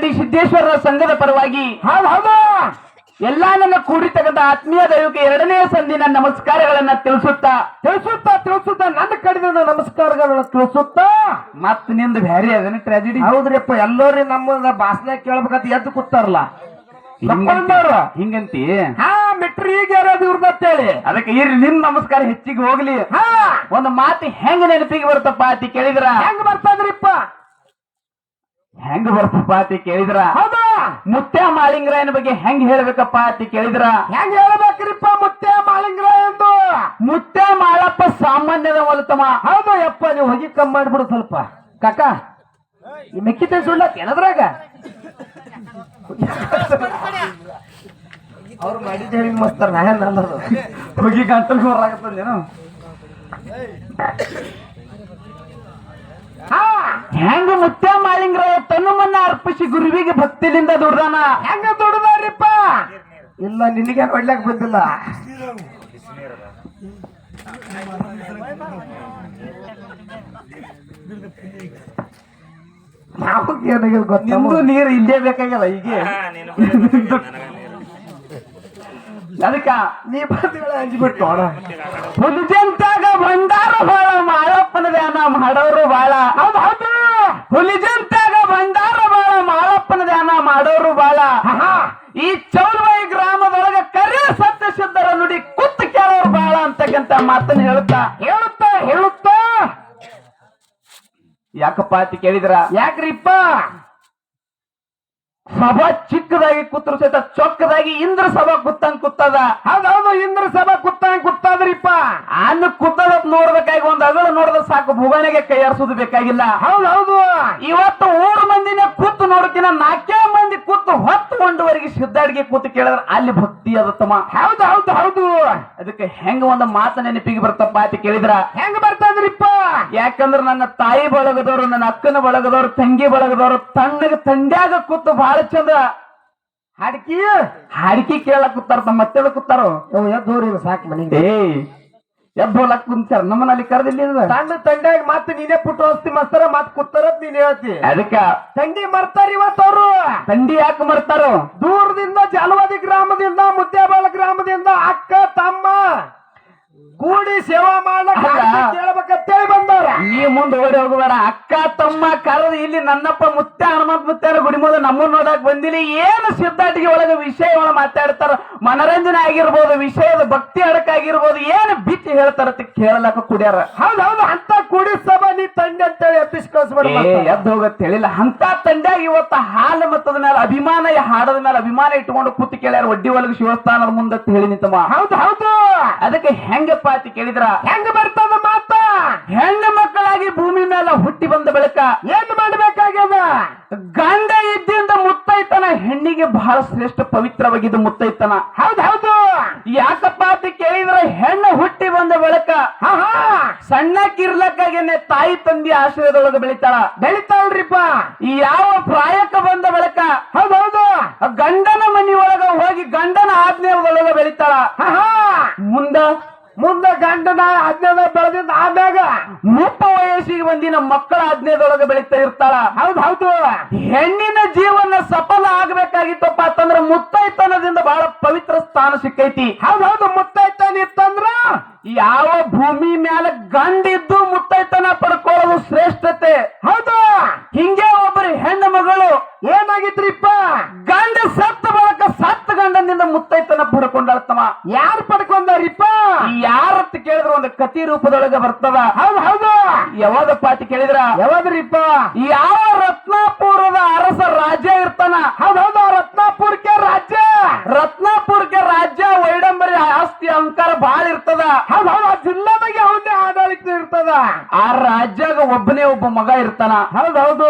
ಗಡಿ ಸಿದ್ದೇಶ್ವರರ ಸಂಘದ ಪರವಾಗಿ ಎಲ್ಲಾ ನನ್ನ ಕೂಡಿತಕ್ಕಂಥ ಆತ್ಮೀಯ ದೈವಕ್ಕೆ ಎರಡನೇ ಸಂದಿನ ನಮಸ್ಕಾರಗಳನ್ನ ತಿಳಿಸುತ್ತಾ ತಿಳಿಸುತ್ತಾ ತಿಳಿಸುತ್ತಾ ನನ್ನ ಕಡಿದ ನಮಸ್ಕಾರಗಳನ್ನ ತಿಳಿಸುತ್ತಾ? ಮತ್ನಿಂದ ಬ್ಯಾರಿ ಅದನ್ನ ಟ್ರಾಜಿಡಿ ಹೌದ್ರಿಪ್ಪ ಎಲ್ಲರೂ ನಮ್ಮ ಭಾಷಣ ಕೇಳ್ಬೇಕಂತ ಎದ್ದು ಕೂತಾರಲ್ಲ. ಹಿಂಗಂತಿ ಹಾ ಬಿಟ್ರಿ ಈಗ ಯಾರಾದ್ರು ಅಂತೇಳಿ. ಅದಕ್ಕೆ ಇರ್ಲಿ ನಿಮ್ ನಮಸ್ಕಾರ ಹೆಚ್ಚಿಗೆ ಹೋಗ್ಲಿ. ಹಾ. ಒಂದು ಮಾತು ಹೆಂಗ್ ನೆನಪಿಗೆ ಬರುತ್ತಪ್ಪ ಅತಿ ಕೇಳಿದ್ರ? ಹೆಂಗ್ ಬರ್ತದ್ರಿಪ್ಪ? ಹೆಂಗ ಬರ್ತಪ್ಪ ಅತಿ ಕೇಳಿದ್ರ? ಹೌದಾ. ಮುತ್ಯ ಮಾಳಿಂಗರಾಯನ ಬಗ್ಗೆ ಹೆಂಗ್ ಹೇಳ್ಬೇಕಪ್ಪ ಅತಿ ಕೇಳಿದ್ರ? ಹೆಂಗ್ ಹೇಳ್ಬೇಕ್ರಿಪ್ಪ ಮುತ್ತೆ ಮಾಲಿಂಗರಾಯ ಎಂದು ಮುತ್ಯ ಮಾಳಪ್ಪ ಸಾಮಾನ್ಯದ ಒಲತಮ ಹೌದು ಯಪ್ಪ ನೀವು ಹೋಗಿ ಕಮ್ಮಿ ಮಾಡ್ಬಿಡು ಸ್ವಲ್ಪ. ಕಾಕ ಈ ಮೆಕ್ಕಿತೆ ಸುಳ್ಳಕ್ ಏನದ್ರಾಗ? ಅವ್ರು ಮಾಡಿದ್ದ ಹೇಳಿ ಮಸ್ತಾರ ನಾ ಏನ್ ಅನ್ನೋದು. ಹೋಗಿ ಗಂಟಲ್ ಹೊರಾಗತ್ತೇನು ಹಾ ಹೆಂಗ ಮುತ್ಯ ತನ್ನ ಮನ್ನ ಅರ್ಪಿಸಿ ಗುರುವಿಗೆ ಭಕ್ತಿಲಿಂದ ದುಡ್ದಾನ? ಹೆಂಗ ದುಡ್ದಾರಿಪ್ಪ? ಇಲ್ಲ ನಿನಗೆ ಒಳ್ಳೆಕ್ ಬಂದಿಲ್ಲ. ನಾವು ಏನಾಗಿಲ್ಲ ಗೊತ್ತ? ನಿಮ್ದು ನೀರು ಇಲ್ಲೇ ಬೇಕಾಗ್ಯದ ಈಗ ಅದಕ್ಕ ನೀ ಬಂದಿಗಳ ಒಂದು ನೋಡ ಯಾಕಪ್ಪ ಅಂತ ಕೇಳಿದ್ರ? ಯಾಕ್ರಿಪ್ಪ? ಸಭಾ ಚಿಕ್ಕದಾಗಿ ಕೂತ್ರು ಸಹಿತ ಚೊಕ್ಕದಾಗಿ ಇಂದ್ರ ಸಭಾ ಕುತ್ತಂಗ್ ಕುತ್ತದ ಹೌದೌದು ಇಂದ್ರ ಸಭಾ ಕುತ್ತಂಗ್ ಕುತ್ತಾದ್ರಿಪ್ಪ ಅನ್ನ ಕುತ್ತದ ನೋಡ್ಬೇಕಾಗಿ ಒಂದ್ ಅಗಳ ನೋಡದ ಸಾಕು ಭುವನಿಗೆ ಕೈ ಆರಿಸೋದು ಬೇಕಾಗಿಲ್ಲ. ಹೌದೌದು. ಇವತ್ತು ಮೂರು ಮಂದಿನ ಕೂತು ನೋಡಕಿನ ನಾಲ್ಕೇ ಮಂದಿ ಕೂತು ಹೊತ್ತು ಒಂದುವರೆಗೆ ಸಿದ್ಧಾಡಿಗೆ ಕೂತು ಕೇಳಿದ್ರೆ ಅಲ್ಲಿ ಭಕ್ತಿ ಅದ ತಮ್ಮ ಹೌದು ಹೌದು ಹೌದು. ಅದಕ್ಕೆ ಹೆಂಗ ಒಂದು ಮಾತ ನೆನಪಿಗೆ ಬರ್ತಪ್ಪ ಅಂತ ಕೇಳಿದ್ರ? ಹೆಂಗ ಬರ್ತದ್ರಿಪ್ಪ ಯಾಕಂದ್ರ ನನ್ನ ತಾಯಿ ಬಳಗದವ್ರು ನನ್ನ ಅಕ್ಕನ ಬಳಗದವ್ರು ತಂಗಿ ಬಳಗದವ್ರು ತಣ್ಣಗ ತಂಡ್ಯಾಗ ಕೂತು ಬಹಳ ಚಂದ. ಹಾಡ್ಕಿ ಹಾಡಿಕೆ ಕೇಳಕ್ ಕೂತಾರ ತಮ್ಮ ಮತ್ತೆ ಕೂತಾರೋ? ಎದ್ದೋರಿ ಸಾಕು ಮನೆಗೆ. ಏ ಎದ್ದೋಲಕ್ ಕುಂತಾರ ನಮ್ಮನಲ್ಲಿ ಕರೆದಿಲ್ಲ. ಸಣ್ಣ ತಂಡ್ಯಾಗ ಮತ್ತೆ ನೀನೇ ಪುಟ್ಟು ಹೋಗ್ತಿ ಮಸ್ತಾರ ಮತ್ ಕೂತಾರ ನೀನ್ ಹೇಳ್ತಿ. ಅದಕ್ಕ ತಂಡಿ ಮರ್ತಾರ ಇವತ್ತವ್ರು ತಂಡಿ ಯಾಕೆ ಮರ್ತಾರ? ದೂರದಿಂದ ಜಾಲವಾದಿ ಗ್ರಾಮದಿಂದ ಮುದ್ದೇಬಾಳ ಗ್ರಾಮದಿಂದ ಅಕ್ಕ ತಮ್ಮ. ಕೂಡಿ ಸೇವಾ. ಹಾಡ್ಕಿ ಕೇಳ್ಬೇಕಂತೇಳಿ ಬಂದವ್ರ. ನೀ ಮುಂದೆ ಓಡಿ ಹೋಗಬೇಡ ಅಕ್ಕ ತಮ್ಮ ಕರೆದು ಇಲ್ಲಿ ನನ್ನಪ್ಪ ಮುತ್ತೆ ಹನುಮಂತ ಮುತ್ತಾರ ಮುಂದೆ ನಮ್ಮನ್ನ ನೋಡಕ್ ಬಂದಿಲ್ಲ. ಏನು ಸಿದ್ಧಾಟಿಗೆ ಒಳಗ ವಿಷಯ ಒಳಗೆ ಮಾತಾಡ್ತಾರ? ಮನರಂಜನೆ ಆಗಿರ್ಬೋದು ವಿಷಯದ ಭಕ್ತಿ ಅಡಕಾಗಿರ್ಬೋದು ಏನು ಬಿಚ್ಚಿ ಹೇಳ್ತಾರ ಕೇಳಲಕ್ಕ ಕುಡಿಯಾರ. ಹೌದೌದು ಅಂತ ಕೂಡಿ ಸಭಾ ನೀ ತಂದೆ ಅಂತೇಳಿ ಎಪ್ಪಿಸ್ ಕಳ್ಸ್ಬಿಡ ಎದ್ದು ಹೋಗತ್ ಹೇಳಿಲ್ಲ. ಅಂತ ತಂಡೆ ಇವತ್ತ ಹಾಲು ಮತ್ತದ ಮೇಲೆ ಅಭಿಮಾನ ಈ ಹಾಡದ ಮೇಲೆ ಅಭಿಮಾನ ಇಟ್ಟುಕೊಂಡು ಕೂತು ಕೇಳ್ಯಾರ. ಒಡ್ಡಿ ಒಳಗ ಶಿವಸ್ಥಾನದ ಮುಂದೆ ಹೇಳಿ ನಿಂತಮ್ಮ. ಹೌದು ಹೌದು. ಅದಕ್ಕೆ ಹೆಂಗಪ್ಪ ಅಂತ ಕೇಳಿದ್ರ ಹೆಂಗ ಬರ್ತದ ಮಾತ? ಹೆಣ್ಣು ಮಕ್ಕಳಾಗಿ ಭೂಮಿ ಮೇಲೆ ಹುಟ್ಟಿ ಬಂದ ಬಳಿಕ ಏನ್ ಮಾಡ್ಬೇಕಾಗ್ಯದ? ಗಂಡ ಇದ್ದಿಂದ ಮುತ್ತೈತನ ಹೆಣ್ಣಿಗೆ ಬಹಳ ಶ್ರೇಷ್ಠ ಪವಿತ್ರವಾಗಿದ್ದು ಮುತ್ತೈತನ. ಹೌದು ಹೌದು. ಯಾಕಪ್ಪ ಅಂತ ಕೇಳಿದ್ರ ಹೆಣ್ಣು ಹುಟ್ಟಿ ಬಂದ ಬಳಿಕ ಹಾ ಹಾ. ಸಣ್ಣಕ್ಕಿರ್ಲಕ್ಕಾಗೇನೆ ತಾಯಿ ತಂದೆ ಆಶ್ರಯದೊಳಗೆ ಬೆಳಿತಾಳ. ಬೆಳಿತಾಳ್ರಿಪ್ಪ. ಈ ಯಾವ ಪ್ರಾಯಕ್ಕೆ ಬಂದ ಬಳಿಕ ಹೌದೌದು ಗಂಡನ ಮನಿ ಒಳಗ ಹೋಗಿ ಗಂಡನ ಆಜ್ಞೆಯೊಳಗ ಬೆಳಿತಾಳ. ಹಾ ಹಾ. ಮುಂದ ಮುಂದ ಗಂಡನ ಆಜ್ಞೆ ಬೆಳೆದಿದ್ದ ಆಮ್ಯಾಗ ಮುಪ್ಪ ವಯಸ್ಸಿಗೆ ಬಂದಿನ ಮಕ್ಕಳ ಆಜ್ಞೆದೊಳಗೆ ಬೆಳೀತಾ ಇರ್ತಾಳ. ಹೌದು ಹೌದು. ಹೆಣ್ಣಿನ ಜೀವನ ಸಫಲ ಆಗ್ಬೇಕಾಗಿತ್ತಪ್ಪ ಅಂತಂದ್ರ ಮುತ್ತೈತನದಿಂದ ಬಹಳ ಪವಿತ್ರ ಸ್ಥಾನ ಸಿಕ್ಕೈತಿ. ಹೌದು ಹೌದು. ಮುತ್ತೈತನಿತ್ತಂದ್ರ ಯಾವ ಭೂಮಿ ಮ್ಯಾಲ ಗಂಡಿದ್ದು ಮುತ್ತೈತನ ಪಡ್ಕೊಳ್ಳೋದು ಶ್ರೇಷ್ಠತೆ. ಹೌದು. ಹಿಂಗೆ ಒಬ್ಬರು ಹೆಣ್ಣು ಮಗಳು ಏನಾಗಿದ್ರಿಪ್ಪ? ಗಂಡ ಸತ್ತ ಬಳಕ ಸತ್ತ ಗಂಡನಿಂದ ಮುತ್ತೈತನ ಪಡ್ಕೊಂಡಾಳ್ತಮ್ಮ ಯಾರು ಪಡ್ಕೊಂಡಾರಿಪ್ಪ? ಯಾರತ್ತ ಕೇಳಿದ್ರ ಒಂದು ಕತಿ ರೂಪದೊಳಗೆ ಬರ್ತದ. ಹೌದು ಹೌದು. ಯಾವ್ದಪ್ಪ ಅಂತ ಕೇಳಿದ್ರ? ಯಾವಾದ್ರಿಪ್ಪ? ಯಾವ ರತ್ನಾಪುರದ ಅರಸ ರಾಜ್ಯ ಇರ್ತಾನ? ಹೌದು ಹೌದು ರತ್ನಾಪುರಕ್ಕೆ ರಾಜ್ಯ. ರತ್ನಾಪುರಕ್ಕೆ ರಾಜ್ಯ ವೈಡಂಬರಿ ಆಸ್ತಿ ಅಹಂಕಾರ ಬಾಳ ಇರ್ತದ. ಹೌದು ಹೌದು ಆ ಜಿಲ್ಲಾದಾಗ ಅವನೇ ಆಡಳಿತ ಇರ್ತದ. ಆ ರಾಜ್ಯಾಗ ಒಬ್ಬನೇ ಒಬ್ಬ ಮಗ ಇರ್ತಾನ. ಹೌದು ಹೌದು.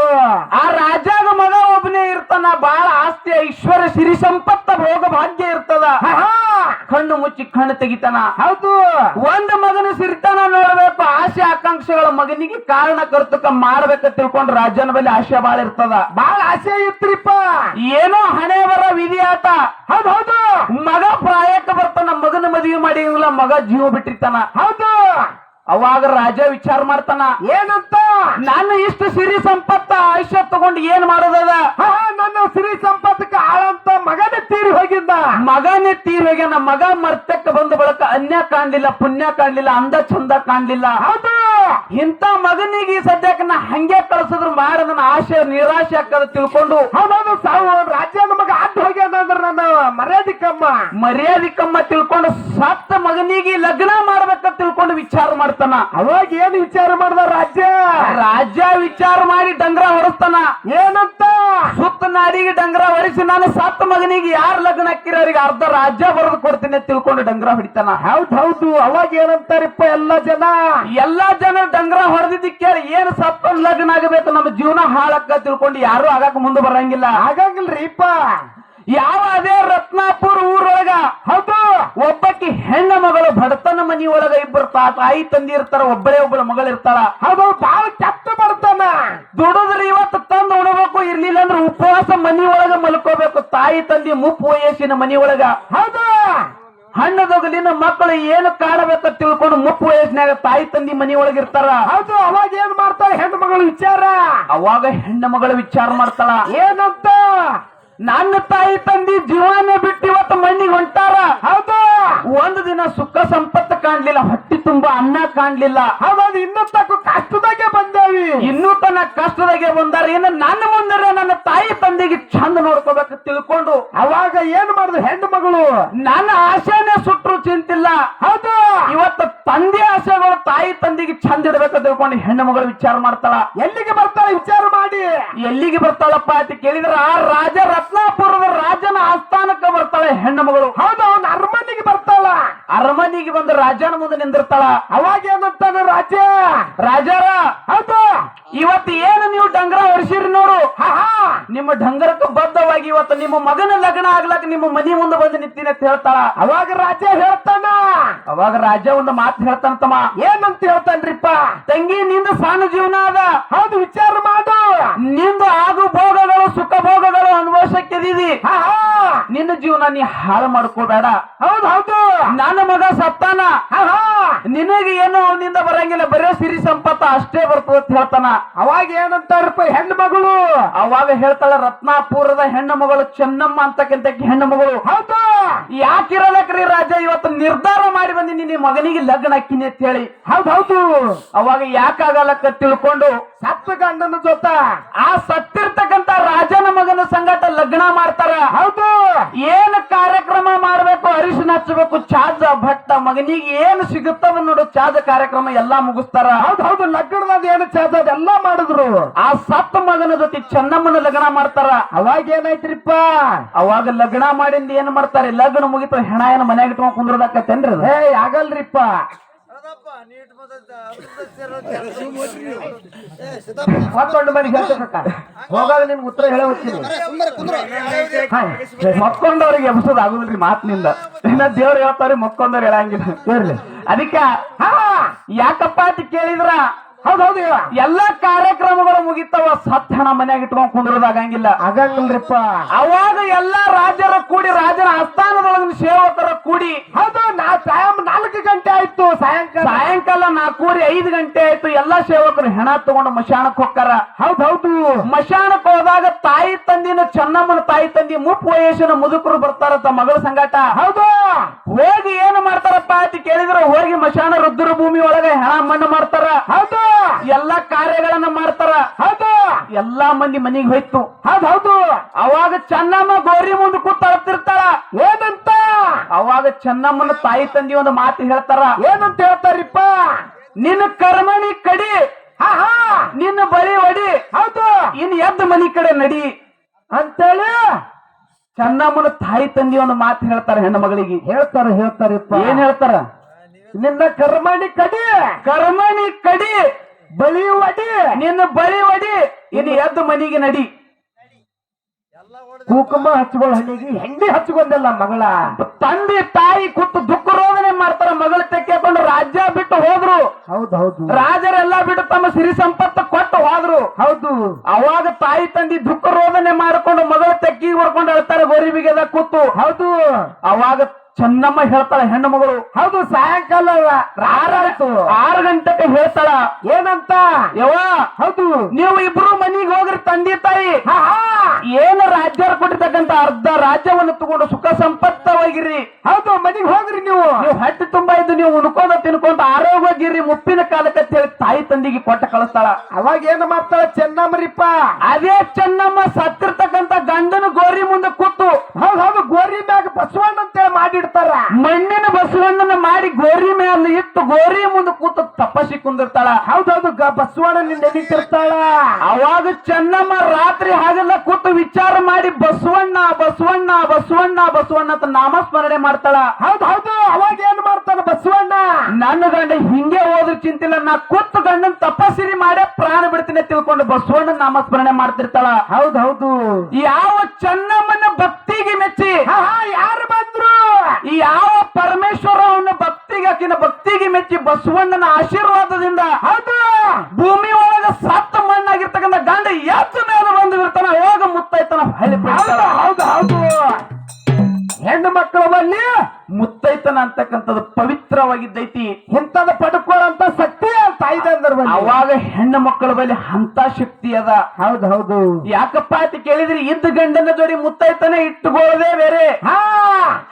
ಆ ರಾಜ್ಯಾಗ ಮಗ ಒಬ್ಬನೇ ಇರ್ತಾನ ಬಾಳ ಆಸ್ತಿ ಐಶ್ವರ್ಯ ಸಿರಿ ಸಂಪತ್ತ ಭೋಗ ಭಾಗ್ಯ ಇರ್ತದ. ಕಣ್ಣು ಮುಚ್ಚಿ ಕಣ್ಣು ತೆಗಿತಾನ. ಹೌದು. ಒಂದು ಮಗನ ಸಿರ್ತಾನ ನೋಡ್ಬೇಕು ಆಸೆ ಆಕಾಂಕ್ಷೆಗಳ ಮಗನಿಗೆ ಕಾರಣ ಕರ್ತಕ ಮಾಡ್ಬೇಕ ತಿಳ್ಕೊಂಡ್ ರಾಜ್ಯನ ಬಳಿ ಆಸೆ ಬಾಳ ಇರ್ತದ. ಬಾಳ ಆಸೆ ಇತ್ರಿಪ್ಪ ಏನೋ ಹಣೆ ಬರ ವಿಧಿ ಹೌದು ಹೌದು. ಮಗ ಪ್ರಾಯಕ್ಕೆ ಬರ್ತಾನ ಮಗನ ಮದುವೆ ಮಾಡಿಲ್ಲ ಮಗ ಜೀವ ಬಿಟ್ಟಿರ್ತಾನ. ಹೌದು. ಅವಾಗ ರಾಜ ವಿಚಾರ ಮಾಡ್ತಾನ. ಏನಂತ? ನಾನು ಇಷ್ಟು ಸಿರಿ ಸಂಪತ್ತ ಆಯುಷ್ಯ ತಗೊಂಡು ಏನ್ ಮಾಡೋದದ? ಸಿರಿ ಹಾ, ಆಳಂತ ಮಗನೇ ತೀರ್ ಹೋಗ್ಯಾನ. ಮಗ ಮರ್ತಕ್ಕ ಬಂದ ಬಳಕ ಅನ್ಯ ಕಾಣ್ಲಿಲ್ಲ ಪುಣ್ಯ ಕಾಣ್ಲಿಲ್ಲ ಅಂದ ಚಂದ ಕಾಣ್ಲಿಲ್ಲ. ಹೌದು. ಇಂತ ಮಗನಿಗೆ ಸದ್ಯಕ್ಕೆ ನಾ ಹಂಗೆ ಕಳ್ಸಿದ್ರು ಮಾಡ ನನ್ನ ಆಶೆ ನಿರಾಶೆ ಆಗ್ತದ ತಿಳ್ಕೊಂಡು. ಹೌದೌದು ಸಾವು ರಾಜ್ಯ ನಮಗ ಅಡ್ಡ ಹೋಗ್ಯಾನ ಅಂದ್ರೆ ನನ್ನ ಮರ್ಯಾದಿಕಮ್ಮ. ಕಮ್ಮ ಮರ್ಯಾದೆ ಕಮ್ಮ ತಿಳ್ಕೊಂಡು ಸತ್ತ ಮಗನಿಗೆ ಲಗ್ನ ಮಾಡ್ಬೇಕಂತ ತಿಳ್ಕೊಂಡು ವಿಚಾರ ಮಾಡ್ತಾನ. ಅವಾಗ ಏನ್ ವಿಚಾರ ಮಾಡ್ದ ರಾಜ್ಯ? ರಾಜ್ಯ ವಿಚಾರ ಮಾಡಿ ಡಂಗ್ರ ಹೊರಸ್ತಾನ. ಏನಂತ? ಸುತ್ತ ನಾಡಿಗೆ ಡಂಗ್ರ ಹೊರಿಸಿ ನಾನು ಸತ್ತ ಮಗನಿಗೆ ಯಾರು ಲಗ್ನ ಹಾಕಿರ ಅವ್ರಿಗೆ ಅರ್ಧ ರಾಜ್ಯ ಬರೆದು ಕೊಡ್ತೀನಿ ತಿಳ್ಕೊಂಡು ಡಂಗ್ರ ಹೊಡಿತಾನ. ಹೌದ್ ಹೌದು. ಅವಾಗ ಏನಂತಾರಿಪ್ಪ ಎಲ್ಲ ಜನ? ಎಲ್ಲಾ ಜನ ಡಂಗ್ರ ಹೊಡೆದಿದ್ದಕ್ಕೆ ಏನ್ ಸತ್ತ ಲಗ್ನ ಆಗಬೇಕು? ನಮ್ಮ ಜೀವನ ಹಾಳಕ್ಕ ತಿಳ್ಕೊಂಡು ಯಾರು ಆಗಕ್ ಮುಂದೆ ಬರಂಗಿಲ್ಲ. ಆಗಂಗಿಲ್ರಿಪ್ಪ. ಯಾವ ಅದೇ ರತ್ನಾಪುರ ಊರೊಳಗ? ಹೌದು. ಒಬ್ಬಕ್ಕೆ ಹೆಣ್ಣ ಮಗಳು ಬಡತನ ಮನೆಯೊಳಗ ಇಬ್ಬರು ತಾಯಿ ತಂದಿ ಇರ್ತಾರ ಒಬ್ಬಳೇ ಒಬ್ಬಳ ಮಗಳು ಇರ್ತಾಳ. ಹೌದು ಬಾಳ ಕೆಟ್ಟ ಬರ್ತಾನ ದುಡಿದ್ರೆ ಇವತ್ತು ತಂದು ಉಣಬೇಕು ಇರ್ಲಿಲ್ಲ ಅಂದ್ರೆ ಉಪವಾಸ ಮನಿ ಒಳಗ ಮಲ್ಕೋಬೇಕು ತಾಯಿ ತಂದಿ ಮುಪ್ಪು ವಯಸ್ಸಿನ ಮನಿ ಒಳಗ ಹೌದು ಹಣ್ಣದೊಗಲಿನ ಮಕ್ಕಳು ಏನು ಕಾಣಬೇಕ ತಿಳ್ಕೊಂಡು ಮುಪ್ಪು ವಯಸ್ಸಿನಾಗ ತಾಯಿ ತಂದಿ ಮನಿ ಒಳಗ ಇರ್ತಾರ. ಹೌದು ಅವಾಗ ಏನ್ ಮಾಡ್ತಾರೆ ಹೆಣ್ಣು ಮಗಳು ವಿಚಾರ? ಅವಾಗ ಹೆಣ್ಣು ಮಗಳ ವಿಚಾರ ಮಾಡ್ತಾಳ. ಏನಂತ? ನನ್ನ ತಾಯಿ ತಂದಿ ಜೀವನ ಬಿಟ್ಟು ಇವತ್ತು ಮಣ್ಣಿಗೆ ಹೊಂಟಾರ. ಹೌದು. ಒಂದು ದಿನ ಸುಖ ಸಂಪತ್ತು ಕಾಣ್ಲಿಲ್ಲ ಹೊಟ್ಟಿ ತುಂಬಾ ಅನ್ನ ಕಾಣ್ಲಿಲ್ಲ. ಹೌದು ಇನ್ನೂ ತಕ್ಕ ಕಷ್ಟದಾಗೆ ಬಂದೇವಿ ಇನ್ನೂ ತನ್ನ ಕಷ್ಟದಾಗೆ ಬಂದಾರ. ಇನ್ನು ನನ್ನ ಮುಂದೆ ನನ್ನ ತಾಯಿ ತಂದೆಗೆ ಚಂದ ನೋಡ್ಕೋಬೇಕು ತಿಳ್ಕೊಂಡು ಅವಾಗ ಏನ್ ಮಾಡುದು ಹೆಣ್ಣು ಮಗಳು ನನ್ನ ಆಸೆನೆ ಸುಟ್ಟರು ಚಿಂತಿಲ್ಲ. ಹೌದು. ಇವತ್ತು ತಂದೆ ಆಸೆಗಳು ತಾಯಿ ತಂದೆಗೆ ಚಂದ ಇಡ್ಬೇಕು ತಿಳ್ಕೊಂಡು ಹೆಣ್ಣು ಮಗಳು ವಿಚಾರ ಮಾಡ್ತಾಳ. ಎಲ್ಲಿಗೆ ಬರ್ತಾಳ ವಿಚಾರ ಮಾಡಿ? ಎಲ್ಲಿಗೆ ಬರ್ತಾಳಪ್ಪ ಅಂತ ಕೇಳಿದ್ರ ಆ ರಾಜ ರತ್ನಾಪುರದ ರಾಜನ ಆಸ್ಥಾನಕ್ಕೆ ಬರ್ತಾಳೆ ಹೆಣ್ಣು ಮಗಳು ಹೌದು ಅವನ ಅರಮನೆಗೆ ಬರ್ತಾಳ. ಅರಮನೆಗೆ ಬಂದು ರಾಜನ ಮುಂದೆ ನಿಂದಿರ್ತಾಳ. ಅವಾಗ ಏನಂತಾನೆ ರಾಜ? ರಾಜಾರ ಹೌದು. ಇವತ್ತು ಏನು ನೀವು ಡಂಗರ ನಿಮ್ಮ ಢಂಗರಕ್ಕೂ ಬದ್ಧವಾಗಿ ಇವತ್ತು ನಿಮ್ಮ ಮಗನ ಲಗ್ನ ಆಗ್ಲಕ್ಕ ನಿಮ್ಮ ಮನಿ ಮುಂದೆ ಬಂದು ನಿಂತೀನಿ ಅಂತ ಹೇಳ್ತಾಳ. ಅವಾಗ ರಾಜ ಹೇಳ್ತಾನ. ಅವಾಗ ರಾಜ ಒಂದು ಮಾತು ಹೇಳ್ತಾನಂತಮ್ಮ ಏನಂತ ಹೇಳ್ತಾನ್ರಿಪ್ಪ? ತಂಗಿ ನಿಂದ ಸಣ್ಣ ಜೀವನ ಅದ. ಹೌದು ವಿಚಾರ ಮಾಡು. ನಿಂದ ಆಗು ಭೋಗಗಳು ಸುಖ ಭೋಗಗಳು ಹಾ ನಿನ್ನ ಜೀವನ ನೀ ಹಾಳು ಮಾಡ್ಕೋಬೇಡ. ಹೌದು ಹೌದು. ನನ್ನ ಮಗ ಸತ್ತಾನ. ನಿನಗೆ ಏನು ಅವನಿಂದ ಬರಂಗಿಲ್ಲ. ಬರೀ ಸಿರಿ ಸಂಪತ್ತ ಅಷ್ಟೇ ಬರ್ತದ ಅಂತ ಹೇಳ್ತಾನ. ಅವಾಗ ಏನಂತಾರಪ್ಪ ಹೆಣ್ಣು ಮಗಳು? ಅವಾಗ ಹೇಳ್ತಾಳ ರತ್ನಾಪುರದ ಹೆಣ್ಣು ಮಗಳು ಚೆನ್ನಮ್ಮ ಅಂತಕ್ಕಂತ ಹೆಣ್ಣು ಮಗಳು. ಹೌದು. ಯಾಕಿರಲಕ್ರಿ ರಾಜ? ಇವತ್ತು ನಿರ್ಧಾರ ಮಾಡಿ ಬಂದಿನಿ ನಿನ್ನ ಮಗನಿಗೆ ಲಗ್ನ ಹಾಕಿನಿ ಅಂತ ಹೇಳಿ ಹೌದು ಹೌದು. ಅವಾಗ ಯಾಕಾಗಲಕ್ಕ ತಿಳ್ಕೊಂಡು ಸತ್ತ ಗಂಡನ ಜೊತ ಆ ಸತ್ತಿರ್ತಕ್ಕಂತ ರಾಜನ ಮಗನ ಸಂಗಟ ಲಗ್ನ ಮಾಡ್ತಾರ. ಹೌದು. ಏನ್ ಕಾರ್ಯಕ್ರಮ ಮಾಡ್ಬೇಕು ಅರಿಶಿನ ಹಚ್ಚಬೇಕು ಚಾಜ ಭಟ್ಟ ಮಗನಿಗೆ ಏನ್ ಸಿಗುತ್ತವ ನೋಡು ಚಾಜ ಕಾರ್ಯಕ್ರಮ ಎಲ್ಲಾ ಮುಗಿಸ್ತಾರ. ಹೌದು ಹೌದು ಲಗ್ನದ ಏನು ಚಾಜ ಅದೆಲ್ಲ ಮಾಡಿದ್ರು. ಆ ಸತ್ತ ಮಗನ ಜೊತೆ ಚೆನ್ನಮ್ಮನ ಲಗ್ನ ಮಾಡ್ತಾರ. ಅವಾಗ ಏನಾಯ್ತ್ರಿಪ್ಪ? ಅವಾಗ ಲಗ್ನ ಮಾಡಿಂದ ಏನ್ ಮಾಡ್ತಾರೆ? ಲಗ್ನ ಮುಗಿತು ಹೆಣ ಏನ್ ಮನ್ಯಾಗ ಇಟ್ಕೊಂಡ್ ಕುಂದ್ರದಾಕತ್ತೇನ್ರಿ? ಏ ಆಗಲ್ರಿಪ್ಪ. ಮತ್ತೊಂದು ಮನೆಗೆ ಹೋಗಾಗ ನಿನ್ಗೆ ಉತ್ತರ ಹೇಳ ಮಕ್ಕೊಂಡವ್ರಿಗೆ ಎಬ್ಸೋದ್ ಆಗುದಿಲ್ರಿ ಮಾತಿನಿಂದ. ಇನ್ನ ದೇವ್ರು ಹೇಳ್ತಾರೆ ಮಕ್ಕೊಂಡವ್ರು ಹೇಳಂಗಿಲ್ಲ. ಇರ್ಲಿ. ಅದಕ್ಕೆ ಹಾ ಯಾಕಪ್ಪ ಅಂತ ಕೇಳಿದ್ರ? ಹೌದು ಹೌದು ಎಲ್ಲಾ ಕಾರ್ಯಕ್ರಮಗಳು ಮುಗಿತಾವ ಸತ್ ಹಣ ಮನ್ಯಾಗ ಇಟ್ಕೊಂಡ್ ಕುಂದ್ರದಾಗಂಗಿಲ್ಲ ಆಗಂಗಿಲ್ರಿಪ್ಪ. ಅವಾಗ ಎಲ್ಲಾ ರಾಜರ ಕೂಡಿ ರಾಜರ ಆಸ್ಥಾನದೊಳಗ ಸೇವಕರ ಕೂಡಿ. ಹೌದು ನಾ ಟೈಮ್ ನಾಲ್ಕು ಗಂಟೆ ಆಯ್ತು ಸಾಯಂಕಾಲ. ಸಾಯಂಕಾಲ ನಾಲ್ಕೂರಿ ಐದು ಗಂಟೆ ಆಯ್ತು ಎಲ್ಲಾ ಸೇವಕರು ಹೆಣ ತಗೊಂಡು ಮಶಾನಕ್ ಹೋಗ್ತಾರ ಹೌದು ಹೌದು. ಮಶಾಣಕ್ ಹೋದಾಗ ತಾಯಿ ತಂದಿನ ಚೆನ್ನಮ್ಮನ ತಾಯಿ ತಂದಿ ಮುಪ್ಪು ವಯಸ್ಸಿನ ಮುದುಕರು ಬರ್ತಾರತ್ತ ಮಗಳ ಸಂಗಾಟ. ಹೌದು. ಹೋಗಿ ಏನು ಮಾಡ್ತಾರಪ್ಪ ಅಂತ ಕೇಳಿದ್ರೆ ಹೋಗಿ ಮಶಾನ ರುದ್ರ ಭೂಮಿ ಒಳಗೆ ಹೆಣ ಮಣ್ಣು ಮಾಡ್ತಾರ ಹೌದು. ಎಲ್ಲಾ ಕಾರ್ಯಗಳನ್ನ ಮಾಡ್ತಾರ. ಹೌದು. ಎಲ್ಲಾ ಮಂದಿ ಮನೆಗೆ ಹೋಯ್ತು. ಹೌದು ಹೌದು. ಅವಾಗ ಚೆನ್ನಮ್ಮ ಗೋರಿ ಮುಂದೆ ಕೂತ್ ಅಳ್ತಿರ್ತಾಳ ಏನಂತ? ಅವಾಗ ಚೆನ್ನಮ್ಮನ ತಾಯಿ ತಂದಿ ಒಂದು ಮಾತು ಹೇಳ್ತಾರ. ಏನಂತ ಹೇಳ್ತಾರಿಪ್ಪ? ನಿನ್ನ ಕರ್ಮಣಿ ಕಡಿ. ಹಾ ಹಾ. ನಿನ್ನ ಬಳಿ ಒಡಿ. ಹೌದು. ಇನ್ ಎದ್ದ ಮನಿ ಕಡೆ ನಡಿ. ಅಂತೇಳಿ? ಚೆನ್ನಮ್ಮನ ತಾಯಿ ತಂದಿ ಒಂದು ಮಾತು ಹೇಳ್ತಾರ ಹೆಣ್ಣು ಮಗಳಿಗೆ. ಹೇಳ್ತಾರ ಹೇಳ್ತಾರಿಪ್ಪ. ಏನ್ ಹೇಳ್ತಾರ? ನಿನ್ನ ಕರ್ಮಣಿ ಕಡಿ. ಕರ್ಮಣಿ ಕಡಿ. ಬಳಿ ಒಡಿ. ನಿನ್ನ ಬಳಿ ಒಡಿ. ಇನ್ನು ಎದ್ದ ಮನಿಗೆ ನಡಿ. ಕುಕುಮ ಹಚ್ಕೊಳ್ಳೋ ಹಣ್ಣಿಗೆ ಹೆಂಡಿ ಹಚ್ಕೊಂಡಲ್ಲ ಮಗಳ. ತಂದೆ ತಾಯಿ ಕೂತು ದುಃಖ ರೋದನೆ ಮಾಡ್ತಾರ ಮಗಳ ತೆಕ್ಕೊಂಡು ರಾಜ್ಯ ಬಿಟ್ಟು ಹೋದ್ರು. ಹೌದೌದು ಹೌದು. ರಾಜರೆಲ್ಲ ಬಿಟ್ಟು ತಮ್ಮ ಸಿರಿ ಸಂಪತ್ತು ಕೊಟ್ಟು ಹೋದ್ರು. ಹೌದು. ಅವಾಗ ತಾಯಿ ತಂದಿ ದುಃಖ ರೋದನೆ ಮಾಡಿಕೊಂಡು ಮಗಳ ತೆಕ್ಕಿ ಹೊಡ್ಕೊಂಡು ಹೇಳ್ತಾರೆ ಗೋರಿಬಿಗೆದ ಕೂತು. ಹೌದು. ಅವಾಗ ಚೆನ್ನಮ್ಮ ಹೇಳ್ತಾಳ ಹೆಣ್ಣು ಮಗಳು. ಹೌದು ಸಾಯಂಕಾಲ ಆರು ಗಂಟೆಗೆ ಹೇಳ್ತಾಳ ಏನಂತ? ಯವ ಹೌದು. ನೀವು ಇಬ್ರು ಮನೆಗೆ ಹೋಗ್ರಿ ತಂದೆ ತಾಯಿ. ಏನು ರಾಜ್ಯರು ಕೊಟ್ಟಿರ್ತಕ್ಕಂತ ಅರ್ಧ ರಾಜ್ಯವನ್ನು ತಗೊಂಡು ಸುಖ ಸಂಪತ್ತವಾಗಿರಿ. ಹೌದು ಮನೆಗೆ ಹೋಗ್ರಿ ನೀವು. ನೀವು ಹೊಟ್ಟೆ ತುಂಬಾ ಇದ್ದು ನೀವು ಉಣ್ಕೊಂಡ ತಿನ್ಕೊಂತ ಆರೋಗ್ಯವಾಗಿರಿ. ಮುಪ್ಪಿನ ಕಾಲಕ್ಕೆ ಅಂತ ಹೇಳಿ ತಾಯಿ ತಂದಿಗೆ ಕೊಟ್ಟ ಕಳಿಸ್ತಾಳ. ಅವಾಗ ಏನು ಮಾಡ್ತಾಳ? ಚೆನ್ನಮ್ಮರಿಪ್ಪ. ಅದೇ ಚೆನ್ನಮ್ಮ ಸತ್ತಿರ್ತಕ್ಕಂತ ಗಂಡನ ಗೋರಿ ಮುಂದೆ ಕೂತು. ಹೌದು ಹೌದು ಗೋರಿ ಮ್ಯಾಗ ಬಸವಣ್ಣ ಅಂತೇಳಿ ಮಾಡಿಡ್ತಾರ ಮಣ್ಣಿನ ಬಸವಣ್ಣನ ಮಾಡಿ ಗೋರಿ ಮೇಲೆ ಇಟ್ಟು ಗೋರಿ ಮುಂದೆ ಕೂತ ತಪಸ್ಸಿ ಕುಂದಿರ್ತಾಳ. ಹೌದೌದು ಬಸವಣ್ಣನ ಬಸವಣ್ಣ ನೆನೀತಿರ್ತಾಳ ಅವಾಗ ಚೆನ್ನಮ್ಮ ರಾತ್ರಿ ಹಾಗೆಲ್ಲ ಕೂತು ವಿಚಾರ ಮಾಡಿ ಬಸವಣ್ಣ ಬಸವಣ್ಣ ಬಸವಣ್ಣ ಬಸವಣ್ಣ ಅಂತ ನಾಮಸ್ಮರಣೆ ಮಾಡ್ತಾಳ. ಹೌದು ಹೌದು ಅವಾಗ ಏನ್ ಬಸವಣ್ಣ. ನನ್ನ ಗಂಡ ಹಿಂಗೆ ಹೋದ್ರ ಚಿಂತಿಲ್ಲ ನಾ ಕೂತು ಗಂಡನ್ ತಪಸ್ಸಿರಿ ಮಾಡೇ ಪ್ರಾಣ ಬಿಡ್ತೀನಿ ತಿಳ್ಕೊಂಡು ಬಸವಣ್ಣ ನಾಮಸ್ಮರಣೆ ಮಾಡ್ತಿರ್ತಾಳ. ಹೌದು ಹೌದು. ಯಾವ ಚೆನ್ನಮ್ಮನ ಭಕ್ತಿಗೆ ಮೆಚ್ಚಿ ಯಾರು ಬಂದ್ರು? ಈ ಯಾವ ಪರಮೇಶ್ವರ ಅವನ ಭಕ್ತಿಗೆ ಆಕಿನ ಭಕ್ತಿಗೆ ಮೆಚ್ಚಿ ಬಸವಣ್ಣನ ಆಶೀರ್ವಾದದಿಂದ ಹೌದು. ಭೂಮಿ ಒಳಗ ಸತ್ತ ಮಣ್ಣಾಗಿರ್ತಕ್ಕಂಥ ಗಂಡ ಎತ್ತು ಮೇಲೆ ಬಂದು ಇರ್ತಾನ ಹೋಗ ಮುತ್ತೈತನ ಹೌದು ಹೌದು. ಹೆಣ್ಣು ಮಕ್ಕಳ ಮುತ್ತೈತನ ಅಂತಕ್ಕಂಥದ್ದು ಪವಿತ್ರವಾಗಿದ್ದೈತಿ. ಇಂಥದ್ದು ಬಲ್ಲಿ ಅವಾಗ ಹೆಣ್ಣು ಮಕ್ಕಳ ಬಳಿ ಅಂತ ಶಕ್ತಿ ಅದ. ಹೌದು ಹೌದು. ಯಾಕಪ್ಪ ಅಂತ ಕೇಳಿದ್ರೆ ಇದ್ದ ಗಂಡನ ಜೋಡಿ ಮುತ್ತೈತನ ಇಟ್ಟುಕೊಳ್ಳದೆ ಬೇರೆ. ಹಾ.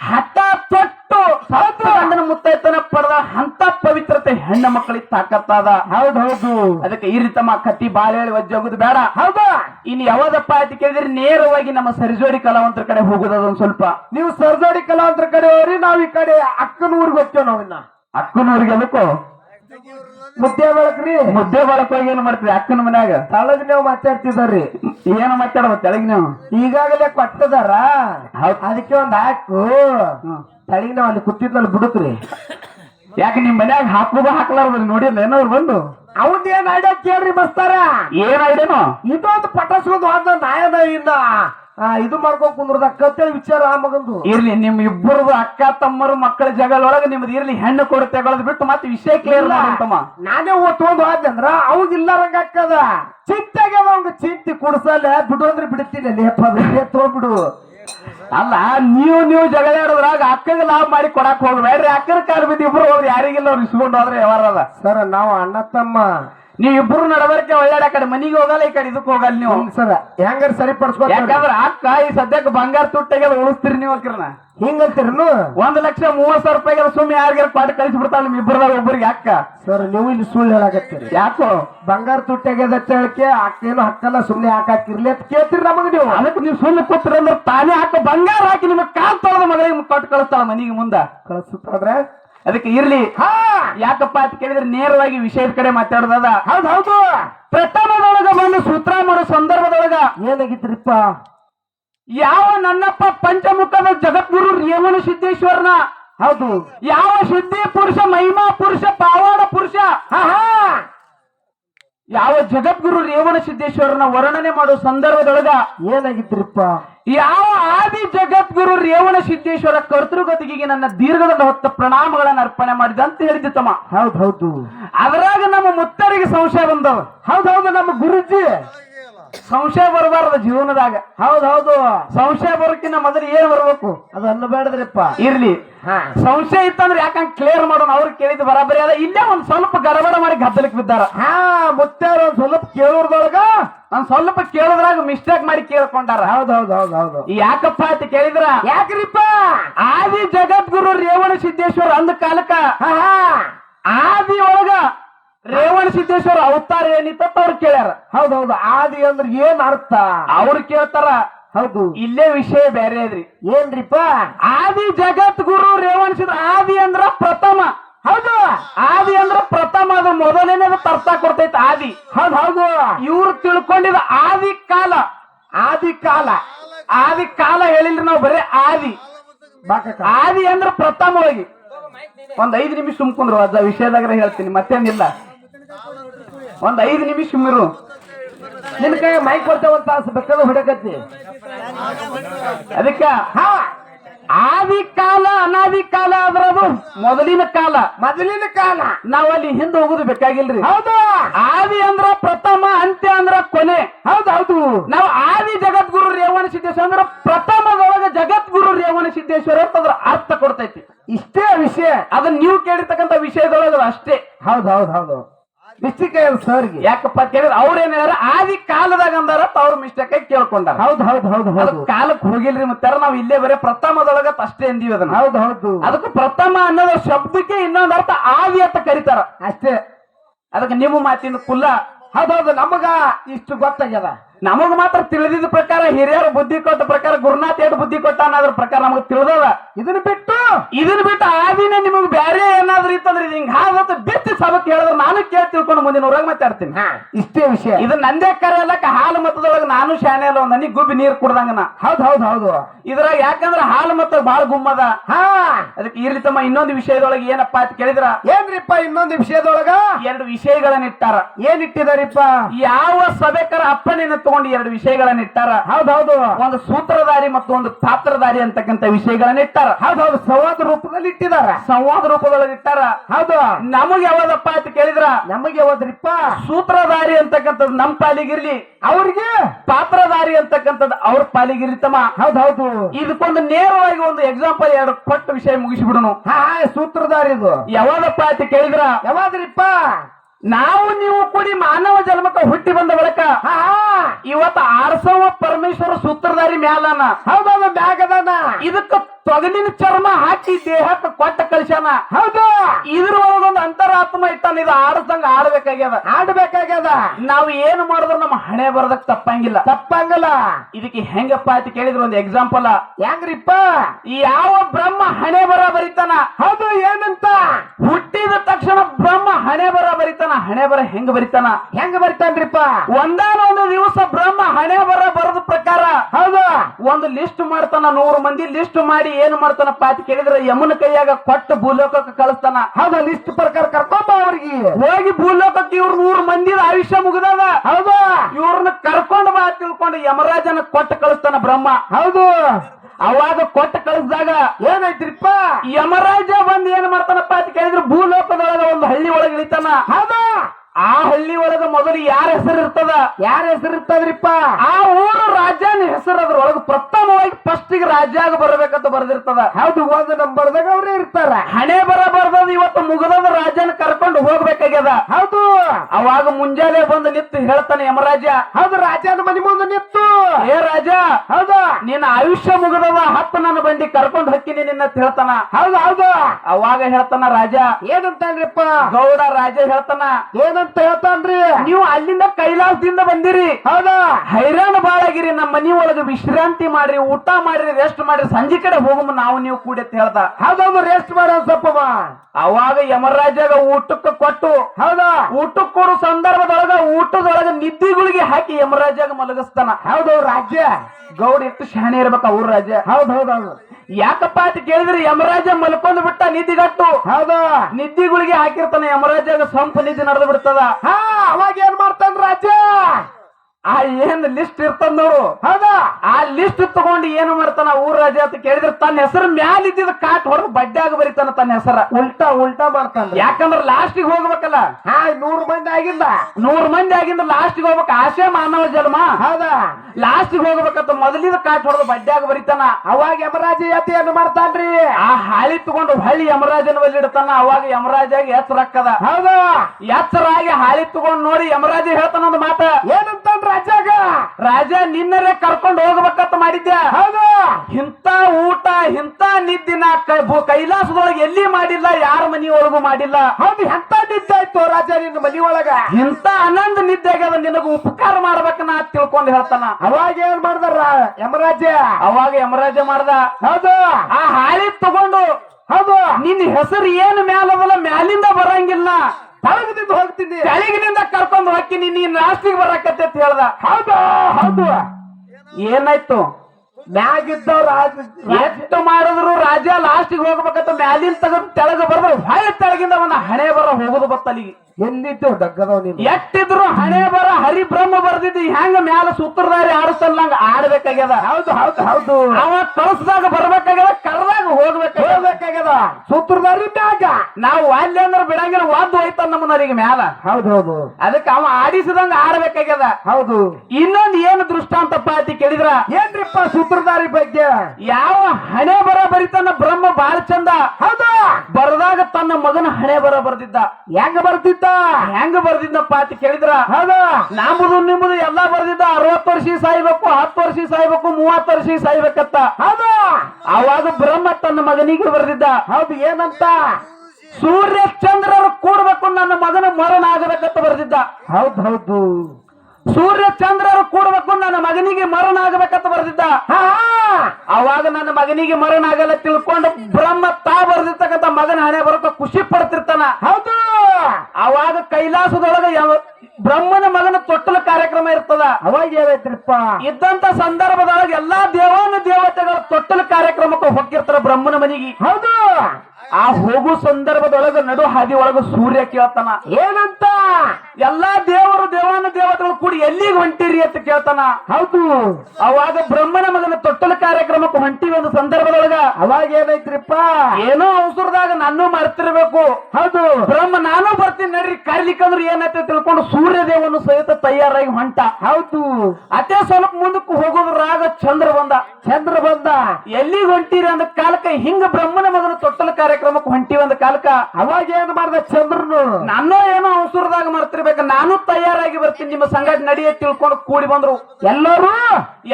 ಹಠ ತೊಟ್ಟು ಸತ್ತ ಗಂಡನ ಮುತ್ತೈತನ ಪಡೆದ ಅಂತ ಪವಿತ್ರತೆ ಹೆಣ್ಣು ಮಕ್ಕಳಿಗೆ ತಾಕತ್ತಾದ ಹೌದು ಹೌದು. ಅದಕ್ಕೆ ಈ ರೀತಮ್ಮ ಕತ್ತಿ ಬಾಳೆ ಹೇಳಿ ಒಜ್ಜೋಗುದು ಬೇಡ. ಹೌದಾ. ಇನ್ನು ಯಾವ್ದಪ್ಪ ಅಂತ ಕೇಳಿದ್ರೆ ನೇರವಾಗಿ ನಮ್ಮ ಸರಿಜೋಡಿ ಕಲಾವಂತರ ಕಡೆ ಹೋಗುದು ಅದೊಂದ್ ಸ್ವಲ್ಪ. ನೀವು ಸರ್ಜೋಡಿ ಕಲಾವಂತರ ಕಡೆ ಹೋಗ್ರಿ ನಾವ್ ಈ ಕಡೆ ಅಕ್ಕನ ಊರಿಗೆ ಹೋಗ್ತೇವ್ ನಾವಿನ್ನ. ಅಕ್ಕನೂರ್ಗೆ ಅದಕ್ಕೋ ಮುದ್ದೆ ಬಳಕ್ರಿ ಮುದ್ದೆ ಬಳಕ ಹೋಗಿ ಏನ್ ಮಾಡ್ತೀವಿ ಅಕ್ಕನ ಮನ್ಯಾಗ? ತಳಗ್ ನೀವು ಮಾತಾಡ್ತಿದಾರ್ರಿ ಏನ ಮಾತಾಡ್ಬ ತೆಳಗ್ ನೀವು? ಈಗಾಗಲೇ ಕೊಟ್ಟದಾರ. ಅದಕ್ಕೆ ಒಂದ್ ಹಾಕು. ತಳಿಗ್ ನಾವ್ ಅಲ್ಲಿ ಕೂತಿದ್ನಲ್ಲಿ ಬಿಡುಕ್ರಿ ಯಾಕೆ ನಿಮ್ ಮನ್ಯಾಗ ಹಾಕುದು ಹಾಕ್ಲಾರ್ದ್ರಿ ನೋಡಿಲ್ಲ ಏನವ್ರು ಬಂದು. ಅವನ್ ಏನ್ ಐಡಿಯಾ ಕೇಳ್ರಿ ಬಸ್ತಾರ ಏನ್ ಐಡಿಯಾನು ಇದೊಂದು ಪಟಸ್ಕೊಂಡು ಹೋದ ನಾಯದ ಇನ್ನ ಆ, ಇದು ಮಾಡ್ಕೊಂಡ್ ಕುಂದ್ರದ ಕತ್ತೇಳಿ ವಿಚಾರ ಆ ಮಗಂದು. ಇರ್ಲಿ ನಿಮ್ ಇಬ್ಬರದು ಅಕ್ಕ ತಮ್ಮರು ಮಕ್ಕಳ ಜಗಳೊಳಗ ನಿಮ್ದು ಇರ್ಲಿ ಹೆಣ್ಣು ಕೊಡು ತೆಗೊಳದ್ ಬಿಟ್ಟು ಮತ್ತೆ ವಿಷಯ ಕ್ಲಿಯರ್ ಮಾಡಂತಮ್ಮ ನಾನೇ ಓದ್ಕೊಂಡು ಹೋದೆ ಅಂದ್ರ ಅವಾಗ ಇಲ್ಲಾರಂಗ ಅಕ್ಕದ ಚಿಂತೆಗೆ ಅವಂಗ ಚಿಂತೆ ಕುಡ್ಸಲ್ಲ ಬಿಡು ಅಂದ್ರೆ ಬಿಡ್ತೀನಿ ಲೇಪ ತೋಬಿಡು ಅಲ್ಲ ನೀವು ನೀವು ಜಗಳ ಆಡೋದ್ರಾಗ ಅಕ್ಕಗೆ ಲಾಭ ಮಾಡಿ ಕೊಡಕ್ ಹೋಗ್ಬೇಡ್ರಿ. ಅಕ್ಕನ ಕಾಲ ಬಿದ್ದು ಇಬ್ರು ಹೋಗ್ರಿ ಯಾರಿಗಿಲ್ಲ ಅವ್ರು ಇಸ್ಕೊಂಡು ಹೋದ್ರೆ ವ್ಯವಹಾರ ಅದ ಸರ ನಾವು ಅಣ್ಣ ತಮ್ಮ. ನೀವ್ ಇಬ್ರು ನಡಬರ್ಕೆ ಒಳ್ಳಾಡ ಆ ಕಡೆ ಮನಿಗೆ ಹೋಗಲ್ಲ ಈ ಕಡೆ ಇದಕ್ಕೆ ಹೋಗಲ್ಲ ನೀವು. ಸರ್ ಹೆಂಗಾರ ಯಾಕಂದ್ರೆ ಯಾಕಂದ್ರ ಅಕ್ಕ ಈ ಸದ್ಯಕ್ಕೆ ಬಂಗಾರ ತುಟ್ಟಾಗ ಉಳಿಸ್ತೀರಿ ನೀವು ಅಕ್ಕಿರ್ನ ಹಿಂಗಂತೀರನು ಒಂದ್ ಲಕ್ಷ ಮೂವತ್ ಸಾವಿರ ರೂಪಾಯಿಗೆ ಸುಮ್ಮನೆ ಯಾರಿಗಾರ ಪಾಠ ಕಳಿಸಿ ಬಿಡ್ತಾಳ ನಿಮ್ ಇಬ್ಬರದಾಗ ಒಬ್ಬರಿಗೆ ಅಕ್ಕ. ಸರ್ ನೀವು ಇಲ್ಲಿ ಸುಳ್ಳು ಹೇಳಾಕತ್ತೀರಿ. ಯಾಕೋ? ಬಂಗಾರ ತುಟ್ಟಾಗ್ಯದ ಹೇಳಕ್ಕೆ ಅಕ್ಕೇನು ಹಕ್ಕಲ್ಲ ಸುಮ್ಮನೆ ಹಾಕಾಕಿರ್ಲಿ ಅಂತ ಕೇಳ್ತೀರಿ ನಮಗೆ ನೀವು. ಅದಕ್ಕೆ ನೀವು ಸುಳ್ಳು ಕೂತ್ರಿ ಅಂದ್ರೆ ತಾನೇ ಹಾಕ ಬಂಗಾರ ಹಾಕಿ ನಿಮಗೆ ಕಾಲ್ ತೊಳೆದ ಮಗಳಿಗೆ ಕೊಟ್ಟು ಕಳಿಸ್ತಾಳ ಮನಿಗೆ ಮುಂದ. ಕಳಿಸ್ತಾದ್ರೆ ಅದಕ್ಕೆ ಇರ್ಲಿ. ಹಾ. ಯಾಕಪ್ಪ ಅಂತ ಕೇಳಿದ್ರೆ ನೇರವಾಗಿ ವಿಷಯದ ಕಡೆ ಮಾತಾಡೋದದ. ಹೌದು ಹೌದು. ಪ್ರಥಮದೊಳಗ ಬಂದು ಸೂತ್ರ ಮಾಡೋ ಸಂದರ್ಭದೊಳಗ ಏನಾಗಿದ್ರಿಪ್ಪ? ಯಾವ ನನ್ನಪ್ಪ ಪಂಚಮುಖದ ಜಗದ್ಗುರು ರೇವಣ ಸಿದ್ದೇಶ್ವರನ? ಹೌದು. ಯಾವ ಸಿದ್ಧಿ ಪುರುಷ ಮಹಿಮಾ ಪುರುಷ ಪಾವಾಡ ಪುರುಷ? ಹಾ ಹಾ. ಯಾವ ಜಗದ್ಗುರು ರೇವಣ ಸಿದ್ದೇಶ್ವರನ ವರ್ಣನೆ ಮಾಡೋ ಸಂದರ್ಭದೊಳಗ ಏನಾಗಿದ್ರಪ್ಪ? ಯಾವ ಆದಿ ಜಗದ್ಗುರು ರೇವಣ ಸಿದ್ದೇಶ್ವರ ಕರ್ತೃಗತಿಗೆ ನನ್ನ ದೀರ್ಘದಂಡ ಹೊತ್ತ ಪ್ರಣಾಮಗಳನ್ನ ಅರ್ಪಣೆ ಮಾಡಿದ ಅಂತ ಹೇಳಿದ್ದೆ ತಮ್ಮ. ಹೌದು ಹೌದು. ಅದ್ರಾಗ ನಮ್ಮ ಮುತ್ತರಿಗೆ ಸಂಶಯ ಬಂದವ. ಹೌದೌದು ಹೌದು ನಮ್ಮ ಗುರುಜಿ. ಸಂಶಯ ಬರಬಾರದು ಜೀವನದಾಗ. ಹೌದು ಹೌದು. ಸಂಶಯ ಬರೋಕಿನ್ನ ಮೊದಲು ಏನ್ ಬರಬೇಕು? ಅದು ಅನ್ನಬೇಡದ್ರಿಪ್ಪ ಇರ್ಲಿ. ಸಂಶಯ ಇತ್ತಂದ್ರೆ ಯಾಕಂಗ್ ಕ್ಲಿಯರ್ ಮಾಡೋಣ? ಅವ್ರು ಕೇಳಿದ್ ಬರಾಬರಿ ಅದ. ಇಲ್ಲೇ ಒಂದ್ ಸ್ವಲ್ಪ ಗಡಬಡ ಮಾಡಿ ಗದ್ದಲಕ್ಕೆ ಬಿದ್ದಾರ. ಹಾ ಮುತ್ತಾರ ಒಂದ್ ಸ್ವಲ್ಪ ಕೇಳೋರ್ದೊಳಗ ನಾನ್ ಸ್ವಲ್ಪ ಕೇಳೋದ್ರಾಗ ಮಿಸ್ಟೇಕ್ ಮಾಡಿ ಕೇಳ್ಕೊಂಡಾರ. ಹೌದ್ ಹೌದ್ ಹೌದ್ ಹೌದು. ಯಾಕಪ್ಪ ಅಂತ ಕೇಳಿದ್ರ? ಯಾಕ್ರಿಪ್ಪ? ಆದಿ ಜಗದ್ಗುರು ರೇವಣ ಸಿದ್ದೇಶ್ವರ ಅಂದ ಕಾಲಕ್ಕ ಹಾ ಹಾ. ಆದಿ ಒಳಗ ರೇವಣ ಸಿದ್ದೇಶ್ವರ ಅವತಾರ ಏನಿತ್ತ ಅವ್ರು ಕೇಳ್ಯಾರ. ಹೌದೌದು ಹೌದು ಆದಿ ಅಂದ್ರೆ ಏನ್ ಅರ್ಥ? ಅವ್ರು ಕೇಳ್ತಾರ ಹೌದು. ಇಲ್ಲೇ ವಿಷಯ ಬೇರೆ ಅದ್ರಿ. ಏನ್ರಿಪ್ಪ? ಆದಿ ಜಗದ್ಗುರು ರೇವಣ ಸಿದ್ಧ ಆದಿ ಅಂದ್ರ ಪ್ರಥಮ. ಹೌದು. ಆದಿ ಅಂದ್ರ ಪ್ರಥಮ ಅದು ಮೊದಲನೇದು ತರ್ತಾ ಕೊಡ್ತೈತಿ ಆದಿ. ಹೌದು ಹೌದು. ಇವ್ರು ತಿಳ್ಕೊಂಡಿದ ಆದಿ ಕಾಲ. ಆದಿ ಕಾಲ. ಆದಿ ಕಾಲ ಹೇಳಿಲ್ರಿ ನಾವು ಬರೀ ಆದಿ. ಆದಿ ಅಂದ್ರ ಪ್ರಥಮವಾಗಿ. ಒಂದ್ ಐದು ನಿಮಿಷ ಸುಮ್ಕೊಂಡ್ರು ಅದ ವಿಷಯದಾಗ ಹೇಳ್ತೀನಿ ಮತ್ತೇನಿಲ್ಲ. ಒಂದ್ ಐದು ನಿಮಿಷ ಮೀರು ನಿನ್ ಕೈ ಮೈಕ್ ಕೊಡ್ತೇವಂತ ತಾಸು ಬೆಟ್ಟದ ಹೊಡಕತ್ತಿ ಅದಕ್ಕ ಹಾ ಆದಿ ಕಾಲ ಅನಾದಿ ಕಾಲ ಅಂದ್ರ ಅದು ಮೊದಲಿನ ಕಾಲ. ಮೊದಲಿನ ಕಾಲ. ನಾವ್ ಅಲ್ಲಿ ಹಿಂದೆ ಹೋಗುದು ಬೇಕಾಗಿಲ್ರಿ. ಹೌದು. ಆದಿ ಅಂದ್ರ ಪ್ರಥಮ ಅಂತ್ಯ ಅಂದ್ರ ಕೊನೆ. ಹೌದು ಹೌದು. ನಾವು ಆದಿ ಜಗದ್ಗುರು ರೇವಣ ಸಿದ್ದೇಶ್ವರ ಅಂದ್ರ ಪ್ರಥಮದೊಳಗ ಜಗದ್ಗುರು ರೇವಣ ಸಿದ್ದೇಶ್ವರ ಅಂತ ಅದ್ರ ಅರ್ಥ ಕೊಡ್ತೈತಿ. ಇಷ್ಟೇ ವಿಷಯ. ಅದನ್ನ ನೀವು ಕೇಳಿರ್ತಕ್ಕಂಥ ವಿಷಯದೊಳಗ ಅಷ್ಟೇ. ಹೌದು ಹೌದು ಹೌದು. ಮಿಸ್ಟೇಕ್ ಸರ್ಗೆ ಯಾಕಪ್ಪ ಕೇಳಿದ್ರೆ ಅವ್ರ ಹೇಳ್ಯಾರ? ಆದಿ ಕಾಲದಾಗ ಅಂದಾರ ಅವ್ರ ಮಿಸ್ಟೇಕ್ ಆಗಿ ಕೇಳ್ಕೊಂಡಾರ. ಹೌದು ಹೌದು ಹೌದು ಹೌದು. ಕಾಲಕ್ಕೆ ಹೋಗಿಲ್ರಿ ಮತ್ತೆ ನಾವು ಇಲ್ಲೇ ಬರೀ ಪ್ರಥಮದೊಳಗ ಅಷ್ಟೇ ಅಂದೀವಿ ಅದನ್ನ. ಹೌದು ಹೌದು. ಅದಕ್ಕೆ ಪ್ರಥಮ ಅನ್ನೋದು ಶಬ್ದಕ್ಕೆ ಇನ್ನೊಂದು ಅರ್ಥ ಆದಿ ಅಂತ ಕರೀತಾರ. ಅಷ್ಟೇ. ಅದಕ್ಕೆ ನಿಮ್ಮ ಮಾತಿನ ಕುಲ್ಲ ಹೌದೌದು ನಮಗ ಇಷ್ಟು ಗೊತ್ತಾಗ್ಯದ. ನಮಗ ಮಾತ್ರ ತಿಳಿದಿದ ಪ್ರಕಾರ ಹಿರಿಯರು ಬುದ್ಧಿ ಕೊಟ್ಟ ಪ್ರಕಾರ ಗುರುನಾಥ್ ಎಷ್ಟು ಬುದ್ಧಿ ಕೊಟ್ಟ ಅನ್ನೋದ್ರ ಪ್ರಕಾರ ನಮಗ್ ತಿಳಿದದ. ಇದನ್ನ ಬಿಟ್ಟು ಇದನ್ನ ಬಿಟ್ಟು ಆದಿನ ನಿಮಗ್ ಬ್ಯಾರೆ ಏನಾದ್ರೂ ಇತ್ತಂದ್ರೆ ಹಿಂಗ ಹಾಗಂತ ಬಿತ್ತಿ ಸಬಕ್ ಹೇಳಿದ್ರೆ ನಾನು ಕೇಳಿ ತಿಳ್ಕೊಂಡು ಮುಂದಿನ ಊರಾಗ ಮಾತಾಡ್ತೀನಿ. ಇಷ್ಟೇ ವಿಷಯ. ಇದು ನಂದೇ ಕರೆಯಲ್ಲಕ ಹಾಲು ಮತದೊಳಗ ನಾನು ಶಾನೆ ಅಲ್ಲ ನನಗ್ ಗುಬ್ಬಿ ನೀರ್ ಕುಡ್ದಂಗ ಹೌದ್ ಹೌದ್ ಹೌದು. ಇದ್ರಾಗ ಯಾಕಂದ್ರ ಹಾಲು ಮತ ಬಾಳ ಗುಮ್ಮದ. ಹಾ. ಅದಕ್ಕೆ ಇರ್ಲಿ ತಮ್ಮ ಇನ್ನೊಂದು ವಿಷಯದೊಳಗೆ ಏನಪ್ಪಾ ಅಂತ ಕೇಳಿದ್ರ? ಏನ್ರಿಪ್ಪ ಇನ್ನೊಂದು ವಿಷಯದೊಳಗ? ಎರಡು ವಿಷಯಗಳನ್ನ ಇಟ್ಟಾರ. ಏನ್ ಇಟ್ಟಿದಾರಿಪ್ಪ? ಯಾವ ಸಭೆಕರ ಅಪ್ಪನಿನ ತಗೊಂಡು ಎರಡು ವಿಷಯಗಳನ್ನ ಇಟ್ಟಾರ. ಹೌದೌದು. ಹೌದು ಒಂದು ಸೂತ್ರಧಾರಿ ಮತ್ತು ಒಂದು ಪಾತ್ರಧಾರಿ ಅಂತಕ್ಕಂಥ ವಿಷಯಗಳನ್ನ ಇಟ್ಟಾರ. ಹೌದೌದು. ಹೌದು ಸಂವಾದ ರೂಪದಲ್ಲಿ ಇಟ್ಟಿದಾರ ಸಂವಾದ ರೂಪದಲ್ಲಿ ಇಟ್ಟಾರ. ಹೌದು. ನಮಗೆ ಯಾವ್ದಪ್ಪ ಅಂತ ಕೇಳಿದ್ರ? ನಮಗೆ ಯಾವ್ದ್ರಿಪ್ಪ? ಸೂತ್ರಧಾರಿ ಅಂತಕ್ಕಂಥದ್ದು ನಮ್ ಪಾಲಿಗಿರ್ಲಿ. ಅವ್ರಿಗೆ? ಪಾತ್ರಧಾರಿ ಅಂತಕ್ಕಂಥದ್ದು ಅವ್ರ ಪಾಲಿಗಿರ್ಲಿ ತಮ್ಮ. ಹೌದು ಹೌದು ಇದಕ್ಕೊಂದು ನೇರವಾಗಿ ಒಂದು ಎಕ್ಸಾಂಪಲ್ ಎರಡು ಕೊಟ್ಟ ವಿಷಯ ಮುಗಿಸಿಬಿಡೋಣ ಹಾ ಸೂತ್ರಧಾರಿ ಇದು. ಯಾವ್ದಪ್ಪ ಅಂತ ಕೇಳಿದ್ರ? ಯಾವಾದ್ರಿಪ್ಪ? ನಾವು ನೀವು ಕೂಡಿ ಮಾನವ ಜನ್ಮಕ್ಕೆ ಹುಟ್ಟಿ ಬಂದ ಬಳಿಕ ಹಾ ಇವತ್ತು ಆರ್ಸವ ಪರಮೇಶ್ವರ ಸೂತ್ರಧಾರಿ ಮ್ಯಾಲನ ಹೌದೌದು ಬ್ಯಾಗದಾನ ಇದಕ್ಕ ತೊಗಲಿನ ಚರ್ಮ ಹಾಕಿ ದೇಹಕ್ಕೆ ಕೊಟ್ಟ ಕಳಿಸ್ಯಾನ. ಹೌದು. ಇದ್ರ ಒಳಗೊಂದು ಅಂತರಾತ್ಮ ಇಟ್ಟಾನ ಇದು ಆಡಸಂಗ ಆಡ್ಬೇಕಾಗ್ಯದ. ಆಡ್ಬೇಕಾಗ್ಯದ. ನಾವು ಏನು ಮಾಡಿದ್ರು ನಮ್ಮ ಹಣೆ ಬರದಕ್ ತಪ್ಪಂಗಿಲ್ಲ. ತಪ್ಪಂಗಲ್ಲ. ಇದಕ್ಕೆ ಹೆಂಗಪ್ಪ ಅಂತ ಕೇಳಿದ್ರು ಒಂದು ಎಕ್ಸಾಂಪಲ್ ಹೆಂಗ್ರಿಪ್ಪ? ಯಾವ ಬ್ರಹ್ಮ ಹಣೆ ಬರ ಬರಿತಾನ ಹೌದು ಏನಂತ? ಹುಟ್ಟಿದ ತಕ್ಷಣ ಬ್ರಹ್ಮ ಹಣೆ ಬರ ಬರಿತಾನ ಹಣೆ ಬರ ಹೆಂಗ ಬರಿತಾನ? ಹೆಂಗ ಬರಿತಾನ್ರಿಪ್ಪ? ಒಂದಾನ ಒಂದು ದಿವಸ ಬ್ರಹ್ಮ ಹಣೆ ಬರ ಒಂದು ಲಿಸ್ಟ್ ಮಾಡ್ತಾನ ನೂರು ಮಂದಿ ಲಿಸ್ಟ್ ಮಾಡಿ ಏನು ಮಾಡ್ತಾನಪ್ಪ ಅಂತ ಕೇಳಿದ್ರೆ ಯಮುನ ಕೈಯಾಗ ಕೊಟ್ಟು ಭೂಲೋಕಕ್ಕೆ ಕಳಿಸ್ತಾನ. ಹೌದಾ ಲಿಸ್ಟ್ ಪ್ರಕಾರ ಕರ್ಕೊಂಬ ಅವ್ರಿಗೆ. ಹೋಗಿ ಭೂಲೋಕಕ್ಕೆ ಇವ್ರ ನೂರು ಮಂದಿ ಆಯುಷ್ಯ ಮುಗಿದದ. ಹೌದು. ಇವ್ರನ್ನ ಕರ್ಕೊಂಡು ಬಾ ತಿಳ್ಕೊಂಡು ಯಮರಾಜನ ಕೊಟ್ಟು ಕಳಿಸ್ತಾನ ಬ್ರಹ್ಮ. ಹೌದು. ಅವಾಗ ಕೊಟ್ಟು ಕಳಿಸಿದಾಗ ಏನೈತ್ರಿಪ್ಪ ಯಮರಾಜ ಬಂದ್ ಏನ್ ಮಾಡ್ತಾನಪ್ಪ ಅಂತ ಕೇಳಿದ್ರೆ ಭೂಲೋಕದೊಳಗ ಒಂದು ಹಳ್ಳಿ ಒಳಗೆ ಇಳಿತಾನ. ಹೌದು. ಆ ಹಳ್ಳಿ ಒಳಗ ಮೊದಲು ಯಾರ ಹೆಸರು ಇರ್ತದ? ಯಾರ ಹೆಸರು ಇರ್ತದ್ರಿಪ್ಪ? ಆ ಊರು ರಾಜನ ಹೆಸರು ಅದ್ರೊಳಗೆ ಪ್ರಥಮವಾಗಿ ಫಸ್ಟ್ಗೆ ರಾಜ್ಯಾಗ ಬರ್ಬೇಕಂತ ಬರ್ದಿರ್ತದ. ಹೌದು ಒಂದು ನಂಬರ್ದಾಗ ಅವ್ರೇ ಇರ್ತಾರ. ಹಣೆ ಬರ ಬರ್ದದ ಇವತ್ತು ಮುಗದ ರಾಜನ ಕರ್ಕೊಂಡು ಹೋಗ್ಬೇಕಾಗ್ಯದ. ಹೌದು. ಅವಾಗ ಮುಂಜಾನೆ ಬಂದು ನಿತ್ತು ಹೇಳ್ತಾನೆ ಯಮರಾಜ. ಹೌದು ರಾಜನ ಮನೆ ಮುಂದೆ ನಿತ್ತು ಏ ರಾಜ ಹೌದ. ನಿನ್ನ ಆಯುಷ್ಯ ಮುಗದವ ಹತ್ತು ನನ್ನ ಬಂಡಿ ಕರ್ಕೊಂಡು ಹಕ್ಕಿನಿ ನಿನ್ನ ಹೇಳ್ತಾನ. ಹೌದು ಹೌದು. ಅವಾಗ ಹೇಳ್ತಾನ ರಾಜ. ಏನಂತಾನ್ರಿಪ್ಪ ಗೌಡ ರಾಜ ಹೇಳ್ತಾನ. ಏನಂತ ಹೇಳ್ತಾನ್ರಿ. ನೀವು ಅಲ್ಲಿಂದ ಕೈಲಾಸದಿಂದ ಬಂದಿರಿ. ಹೌದಾ? ಹೈರಾಣ ಬಾಳಾಗಿರಿ ನಮ್ಮ ಮನಿ ಒಳಗೆ ವಿಶ್ರಾಂತಿ ಮಾಡ್ರಿ ಊಟ ಮಾಡ್ರಿ ರೆಸ್ಟ್ ಮಾಡ್ರಿ. ಸಂಜೆ ಕಡೆ ಹೋಗಮ್ಮ ನಾವು ನೀವು ಕೂಡಿ ಅಂತ ಹೇಳ್ದ. ಹೌದೌದು ರೆಸ್ಟ್ ಮಾಡ ಸಪ್ಪಮ್ಮ ಅವಾಗ ಯಮರಾಜಾಗ ಊಟಕ್ಕೆ ಕೊಟ್ಟು ಹೌದಾ? ಊಟಕ್ಕೆ ಕೊಡು ಸಂದರ್ಭದೊಳಗ ಊಟದೊಳಗ ನಿದ್ದಿಗಳಿಗೆ ಹಾಕಿ ಯಮರಾಜಾಗ ಮಲಗಿಸ್ತಾನ. ಹೌದು ರಾಜ್ಯ. ಗೌಡ ಎಷ್ಟು ಶಾಣೆ ಇರ್ಬೇಕ ಅವ್ರ ರಾಜ್ಯ. ಹೌದು ಹೌದೌದು ಯಾಕಪ್ಪ ಅಂತ ಕೇಳಿದ್ರೆ ಯಮರಾಜ ಮಲ್ಕೊಂಡು ಬಿಟ್ಟ ನಿದ್ದಿಗಟ್ಟು. ಹೌದಾ? ನಿದ್ದಿಗಳಿಗೆ ಹಾಕಿರ್ತಾನೆ ಯಮರಾಜಾಗ ಸ್ವಂತ ನಿದ್ದೆ ನಡೆದು ಬಿಡ್ತದ. ಅವಾಗ ಏನ್ ಮಾಡ್ತಾನ ರಾಜ್ಯ ಆ ಏನ್ ಲಿಸ್ಟ್ ಇರ್ತದ ನೋಡು. ಹೌದಾ? ಆ ಲಿಸ್ಟ್ ತಗೊಂಡು ಏನು ಮಾಡ್ತಾನ ಊರ ರಾಜ ಅಂತ ಕೇಳಿದ್ರೆ ತನ್ನ ಹೆಸರು ಮ್ಯಾಲ ಇದ್ದಿದ ಕಾಟ್ ಹೊಡೆದು ಬಡ್ಡ್ಯಾಗ ಬರೀತಾನ ತನ್ನ ಹೆಸರ. ಉಲ್ಟಾ ಉಲ್ಟಾ ಬರ್ತಾನ ಯಾಕಂದ್ರ ಲಾಸ್ಟಿಗೆ ಹೋಗ್ಬೇಕಲ್ಲ? ಹಾ ನೂರ್ ಮಂದಿ ಆಗಿಲ್ಲ. ನೂರ್ ಮಂದಿ ಆಗಿಂದ ಲಾಸ್ಟಿಗೆ ಹೋಗ್ಬೇಕು. ಆಸೆ ಮಾನವ ಜನ್ಮ. ಹೌದಾ? ಲಾಸ್ಟಿಗೆ ಹೋಗ್ಬೇಕಂತ ಮೊದಲಿದ ಕಾಟ್ ಹೊಡೆದು ಬಡ್ಡ್ಯಾಗ ಬರೀತಾನ. ಅವಾಗ ಯಮರಾಜ ಯಾತಿ ಏನು ಮಾಡ್ತಾನ್ರಿ. ಆ ಹಾಳಿ ತಗೊಂಡು ಹಳ್ಳಿ ಯಮರಾಜನ ಬಲ್ಲಿ ಇಡ್ತಾನ. ಅವಾಗ ಯಮರಾಜಾಗ ಎಚ್ಚರ ಹಾಕದ ಹೌದಾ? ಎಚ್ಚರ ಆಗಿ ಹಾಳಿ ತಗೊಂಡು ನೋಡಿ ಯಮರಾಜ ಹೇಳ್ತಾನ ಒಂದು ಮಾತ. ಏನಂತಾನ್ ರಾಜ್ಯಾಗ ರಾಜ ನಿನ್ನರೇ ಕರ್ಕೊಂಡು ಹೋಗ್ಬೇಕಂತ ಮಾಡಿದ್ದೆ ಹೌದು. ಇಂತ ಊಟ ಇಂತ ನಿದ್ದಿನ ಕೈ- ಭೂ- ಕೈಲಾಸದೊಳಗೆ ಎಲ್ಲಿ ಮಾಡಿಲ್ಲ ಯಾರ ಮನಿಯೊಳಗೂ ಮಾಡಿಲ್ಲ? ಹೌದು ಎಂತ ನಿದ್ದೆ ಆಯ್ತು ರಾಜ ನಿನ್ನ ಮನಿ ಒಳಗ ಇಂತ ಆನಂದ ನಿದ್ದೆಗೆ ಆಗ್ಯದ ನಿನಗ ಉಪಕಾರ ಮಾಡ್ಬೇಕನ್ನ ನಾ ತಿಳ್ಕೊಂಡು ಹೇಳ್ತಾನ. ಅವಾಗ ಏನ್ ಮಾಡ್ದಾರ ಯಮರಾಜ? ಅವಾಗ ಯಮರಾಜ ಮಾಡ್ದ. ಹೌದು. ಆ ಹಾಳಿ ತಗೊಂಡು ಹೌದು. ನಿನ್ನ ಹೆಸರು ಏನು ಮ್ಯಾಲವಲ್ಲ ಮ್ಯಾಲಿಂದ ಬರಂಗಿಲ್ಲ. ತಳಗದಿಂದ ಹೋಗ್ತೀನಿ. ಕೆಳಗಿನಿಂದ ಕರ್ಕೊಂಡು ಹೋಗ್ತೀನಿ ನೀನ್ ಲಾಸ್ಟಿಗೆ ಬರಕತ್ತೆ ಅಂತ ಹೇಳ್ದ. ಹೌದು? ಹೌದು. ಏನಾಯ್ತು? ಮ್ಯಾಗಿದ್ದ ರಾಜ ಎಷ್ಟು ಮಾಡಿದ್ರು ರಾಜ ಲಾಸ್ಟಿಗೆ ಹೋಗ್ಬೇಕಂತ ಮ್ಯಾಲಿನ ತಗದ್ ತೆಳಗ ಬರ್ದ್ರೆ ಹಳೆ ತೆಳಗಿಂದ ಒಂದ್ ಹಣೆ ಬರ ಹೋಗುದು ಬತ್ತಲ್ಲಿ ಎಲ್ಲಿದ್ದು ಡಗ್ಗದವ್ ನೀನು. ಎಟ್ಟಿದ್ರು ಹಣೆ ಬರ ಹರಿಬ್ರಹ್ಮ ಬರ್ದಿದ್ದು ಹೆಂಗ ಮ್ಯಾಲ ಸೂತ್ರಧಾರಿ ಆಡಿಸಲ್ಲ ಹಂಗ ಆಡ್ಬೇಕಾಗ್ಯದ. ಹೌದು ಹೌದು ಹೌದು. ಅವ ಕಳಿಸ್ದಾಗ ಬರ್ಬೇಕಾಗ್ಯದ ಮ್ಯಾಗ ಹೋಗ್ಬೇಕು ಹೋಗ್ಬೇಕಾಗ್ಯದ. ಮ್ಯಾಗ ನಾವು ಅಲ್ಲಿ ಅಂದ್ರೆ ಬಿಡಂಗಿಲ್ಲ ವಾದ್ ಹೋಯ್ತಾನ ನಮ್ಮನರಿಗೆ ಮ್ಯಾಲ. ಹೌದು ಹೌದು. ಅದಕ್ಕೆ ಅವ ಆಡಿಸಿದಂಗ ಆಡ್ಬೇಕಾಗ್ಯದ. ಹೌದು. ಇನ್ನೊಂದ್ ಏನು ದೃಷ್ಟಾಂತಪ್ಪ ಅಂತ ಕೇಳಿದ್ರ? ಏನ್ರಿಪ್ಪ ಸೂತ್ರಧಾರಿ ಬಗ್ಗೆ? ಯಾವ ಹಣೆ ಬರ ಬರಿತಾನ ಬ್ರಹ್ಮ ಬಾಳ ಚಂದ. ಹೌದು. ಬರದಾಗ ತನ್ನ ಮಗನ ಹಣೆ ಬರ ಬರ್ದಿದ್ದ. ಹೆಂಗ ಬರ್ತಿದ್ದ ಹೆಂಗ ಬರ್ದಿದ್ದಪ್ಪ ಅಂತ ಕೇಳಿದ್ರ? ಹೌದು. ನಮ್ಮದು ನಿಮ್ಮದು ಎಲ್ಲಾ ಬರ್ದಿದ್ದ. ಅರವತ್ತು ವರ್ಷ ಸಾಯ್ಬೇಕು ಹತ್ತು ವರ್ಷ ಸಾಯ್ಬೇಕು ಮೂವತ್ತು ವರ್ಷ ಸಾಯ್ಬೇಕತ್ತ. ಹೌದು. ಅವಾಗ ಬ್ರಹ್ಮ ತನ್ನ ಮಗನಿಗೆ ಬರೆದಿದ್ದ. ಹೌದು ಏನಂತ? ಸೂರ್ಯ ಚಂದ್ರರು ಕೂಡ್ಬೇಕು ನನ್ನ ಮಗನ ಮರಣ ಆಗಬೇಕಂತ ಬರೆದಿದ್ದ. ಹೌದು ಹೌದು. ಸೂರ್ಯ ಚಂದ್ರರು ಕೂಡ್ಬೇಕು ನನ್ನ ಮಗನಿಗೆ ಮರಣ ಆಗಬೇಕಂತ ಬರೆದಿದ್ದ. ಹಾ ಅವಾಗ ನನ್ನ ಮಗನಿಗೆ ಮರಣ ಆಗಲ್ಲ ತಿಳ್ಕೊಂಡು ಬ್ರಹ್ಮ ತಾ ಬರೆದಿರ್ತಕ್ಕಂಥ ಮಗನ ಹಣೆ ಬರೋಕ ಖುಷಿ ಪಡ್ತಿರ್ತಾನ. ಹೌದು. ಅವಾಗ ಕೈಲಾಸದೊಳಗ ಯಾವ ಬ್ರಹ್ಮನ ಮಗನ ತೊಟ್ಟಲ ಕಾರ್ಯಕ್ರಮ ಇರ್ತದ. ಅವಾಗ ಏನೈತ್ರಿಪ್ಪ ಇದ್ದಂತ ಸಂದರ್ಭದೊಳಗೆ ಎಲ್ಲಾ ದೇವಾನ ದೇವತೆಗಳ ತೊಟ್ಟಲ ಕಾರ್ಯಕ್ರಮಕ್ಕೆ ಹೋಗಿರ್ತಾರ ಬ್ರಹ್ಮನ ಮನೆಗೆ. ಹೌದು. ಆ ಹೋಗು ಸಂದರ್ಭದೊಳಗ ನಡು ಹಾದಿ ಒಳಗ ಸೂರ್ಯ ಕೇಳ್ತಾನ. ಏನಂತ? ಎಲ್ಲಾ ದೇವರು ದೇವಾನ ದೇವತೆಗಳು ಕೂಡಿ ಎಲ್ಲಿಗೆ ಹೊಂಟಿರಿ ಅಂತ ಕೇಳ್ತಾನ. ಹೌದು. ಅವಾಗ ಬ್ರಹ್ಮನ ಮಗನ ತೊಟ್ಟಲ ಕಾರ್ಯಕ್ರಮಕ್ಕೆ ಹೊಂಟಿವಿ ಒಂದು ಸಂದರ್ಭದೊಳಗ. ಅವಾಗ ಏನೈತ್ರಿಪ್ಪ ಏನೋ ಅವಸರದಾಗ ನಾನು ಮರ್ತಿರ್ಬೇಕು. ಹೌದು. ಬ್ರಹ್ಮ ನಾನು ಬರ್ತೀನಿ ನಡ್ರಿ ಕರಿಲಿಕ್ಕಂದ್ರೆ ಏನೈತೆ ತಿಳ್ಕೊಂಡು ಸೂರ್ಯ ದೇವನು ಸಹಿತ ತಯಾರಾಗಿ ಹೊಂಟ. ಹೌದು. ಅದೇ ಸ್ವಲ್ಪ ಮುಂದಕ್ಕೆ ಹೋಗೋದ್ರಾಗ ಚಂದ್ರ ಬಂದ. ಚಂದ್ರ ಬಂದ. ಎಲ್ಲಿ ಹೊಂಟಿರಿ ಅಂದ ಕಾಲಕ ಹಿಂಗ ಬ್ರಹ್ಮನ ಮಗನ ತೊಟ್ಟಲ ಕಾರ್ಯಕ್ರಮಕ್ಕೆ ಹೊಂಟಿವಿ ಅಂದ ಕಾಲಕ ಅವಾಗ ಏನ್ ಮಾಡ್ದ ಚಂದ್ರನು? ನಾನು ಏನೋ ಅವಸರದಾಗ ಮರ್ತಿರ್ಬೇಕು ನಾನು ತಯಾರಾಗಿ ಬರ್ತೀನಿ. ನಿಮ್ಮ ಸಂಗಾಟ ನಡೆಯ ತಿಳ್ಕೊಂಡು ಕೂಡಿ ಬಂದ್ರು. ಎಲ್ಲರೂ?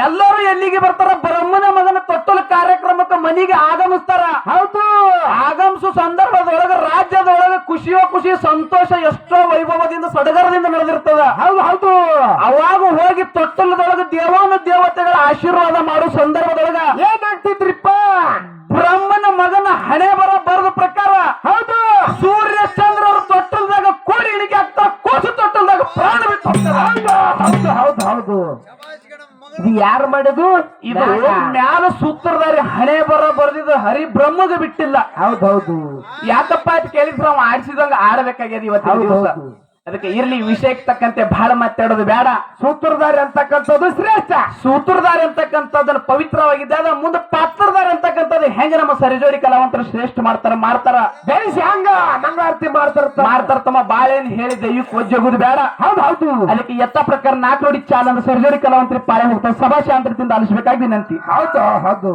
ಎಲ್ಲರೂ ಎಲ್ಲಿಗೆ ಬರ್ತಾರ? ಬ್ರಹ್ಮನ ಮಗನ ತೊಟ್ಟಲ ಕಾರ್ಯಕ್ರಮಕ್ಕೆ ಮನೆಗೆ ಆಗಮಿಸ್ತಾರ. ಹೌದು. ಆಗಮಿಸೋ ಸಂದರ್ಭದೊಳಗ ರಾಜ್ಯದೊಳಗ ಖುಷಿಯೋ ಖುಷಿ ಸಂತೋಷ ಎಷ್ಟೋ ವೈಭವದಿಂದ ಸಡಗರದಿಂದ ನಡೆದಿರ್ತದ. ಹೌದು ಹೌದು. ಅವಾಗ ಹೋಗಿ ತೊಟ್ಟಲದೊಳಗ ದೇವಾನು ದೇವತೆಗಳ ಆಶೀರ್ವಾದ ಮಾಡೋ ಸಂದರ್ಭದೊಳಗ ಏನಾಗ್ತಿದ್ರಿಪ್ಪ ಬ್ರಹ್ಮನ ಮಗನ ಹಣೆ ಬರ ಬರದ ಪ್ರಕಾರ ಹೌದು. ಸೂರ್ಯ ಚಂದ್ರರು ತೊಟ್ಟಲ್ದಾಗ ಕೂಡಿ ಇಳಿಕೆ ಆಗ್ತಾರ ಕೋಸು ತೊಟ್ಟಲ್ದಾಗ ಪ್ರಾಣ ಬಿಟ್ಟು ಹೋಗ್ತಾರ. ಹೌದು ಹೌದು ಹೌದು ಇದು ಯಾರು ಮಾಡಿದು ಇದು ಮ್ಯಾಲ ಸೂತ್ರದಾರಿ ಹಣೆ ಬರ ಹರಿ ಬ್ರಹ್ಮಗೆ ಬಿಟ್ಟಿಲ್ಲ. ಹೌದೌದು. ಹೌದು ಯಾಕಪ್ಪ ಅಂತ ಕೇಳಿದ್ರ ನಾವು ಆಡಿಸಿದಂಗ ಆಡಬೇಕಾಗ್ಯದ ಇವತ್ತು ಅದಕ್ಕೆ ಇರ್ಲಿ ವಿಷಯಕ್ಕೆ ತಕ್ಕಂತೆ ಬಹಳ ಮಾತಾಡೋದು ಬೇಡ. ಸೂತ್ರಧಾರಿ ಅಂತಕ್ಕಂಥದ್ದು ಶ್ರೇಷ್ಠ. ಸೂತ್ರಧಾರ ಅಂತಕ್ಕಂಥದ್ದನ್ನ ಪವಿತ್ರವಾಗಿದೆ ಅದ ಮುಂದೆ ಪಾತ್ರಧಾರ ಅಂತಕ್ಕಂಥದ್ದು ಹೆಂಗ ನಮ್ಮ ಸರಿಜೋರಿ ಕಲಾವಂತರು ಶ್ರೇಷ್ಠ ಮಾಡ್ತಾರ ಮಾಡ್ತಾರ. ಬೆಳೆಸಿ ಹಂಗ ಮಂಗಳಾರತಿ ಮಾಡ್ತಾರ ಮಾಡ್ತಾರ ತಮ್ಮ ಬಾಳೆನ್ ಹೇಳಿ ದೈವಕ್ಕೆ ಕೊಜ್ಜಗುದು ಬೇಡ. ಹೌದು ಹೌದು ಅದಕ್ಕೆ ಎತ್ತ ಪ್ರಕಾರ ನಾಲ್ಕು ನೋಡಿ ಚಾಲ ಅಂದ್ರೆ ಸರಿಜೋಡಿ ಕಲಾವಂತರಿಗೆ ಪಾಳೆ ಹೋಗ್ತಾರೆ ಸಭಾ ಶಾಂತದಿಂದ ಅಲಿಸ್ಬೇಕಾಗಿ ವಿನಂತಿ. ಹೌದು ಹೌದು.